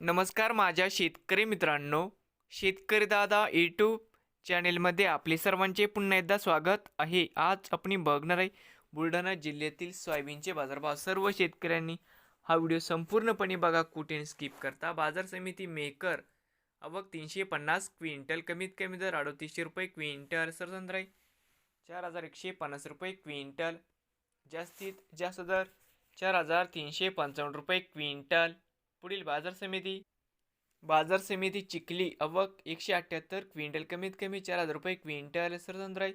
नमस्कार माझ्या शेतकरी मित्रांनो शेतकरी दादा यूट्यूब चॅनेलमध्ये आपले सर्वांचे पुन्हा एकदा स्वागत आहे. आज आपण बघणार आहे बुलढाणा जिल्ह्यातील सोयाबीनचे बाजारभाव. सर्व शेतकऱ्यांनी हा व्हिडिओ संपूर्णपणे बघा कुठे स्किप करता. बाजार समिती मेकर अवक तीनशे पन्नास क्विंटल कमीत कमी दर अडतीसशे रुपये क्विंटल सरसंद्राई चार हजार एकशे पन्नास रुपये क्विंटल जास्तीत जास्त दर चार हजार तीनशे पंचावन्न रुपये क्विंटल पुढील बाजार समिती. बाजार समिती चिखली अवक एकशे अठ्ठ्याहत्तर क्विंटल कमीत कमी चार हजार रुपये क्विंटल सरसंद्राय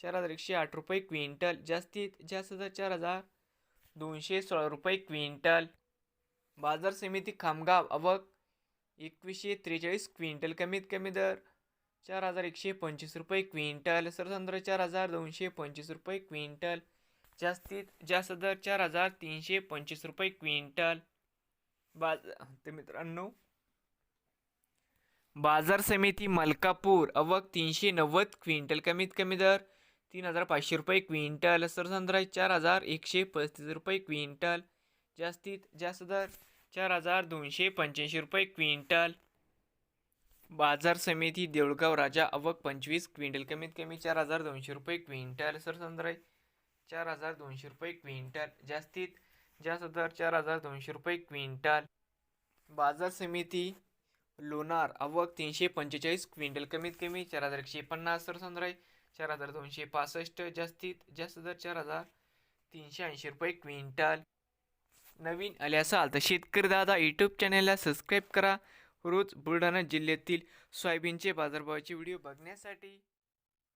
चार हजार एकशे आठ रुपये क्विंटल जास्तीत जास्त दर चार हजार दोनशे सोळा रुपये क्विंटल. बाजार समिती खामगाव अवक एकवीसशे त्रेचाळीस क्विंटल कमीत कमी दर चार हजार एकशे पंचवीस रुपये क्विंटल सरसंद्र चार हजार दोनशे पंचवीस रुपये क्विंटल जास्तीत जास्त दर चार हजार तीनशे पंचवीस रुपये क्विंटल. बाज ते मित्रांनो. बाजार समिती मलकापूर अवक तीनशे नव्वद क्विंटल कमीत कमी दर तीन हजार पाचशे रुपये क्विंटल सरसंद्राई चार हजार एकशे पस्तीस रुपये क्विंटल जास्तीत जास्त दर चार हजार दोनशे पंच्याऐंशी रुपये क्विंटल. बाजार समिती देऊळगाव राजा अवक पंचवीस क्विंटल कमीत कमी चार हजार दोनशे रुपये क्विंटल सरसंद्राई चार हजार दोनशे रुपये क्विंटल जास्तीत जास्त दर चार हजार दोनशे रुपये क्विंटल. बाजार समिती लोणार आवक तीनशे पंचेचाळीस क्विंटल कमीत कमी चार हजार एकशे पन्नास सरसंद्राई चार हजार दोनशे पासष्ट जास्तीत जास्त दर चार हजार तीनशे ऐंशी रुपये क्विंटल. नवीन आले असाल तर शेतकरी दादा यूट्यूब चॅनलला सबस्क्राईब करा. रोज बुलढाणा जिल्ह्यातील सोयाबीनचे बाजारभावाचे व्हिडिओ बघण्यासाठी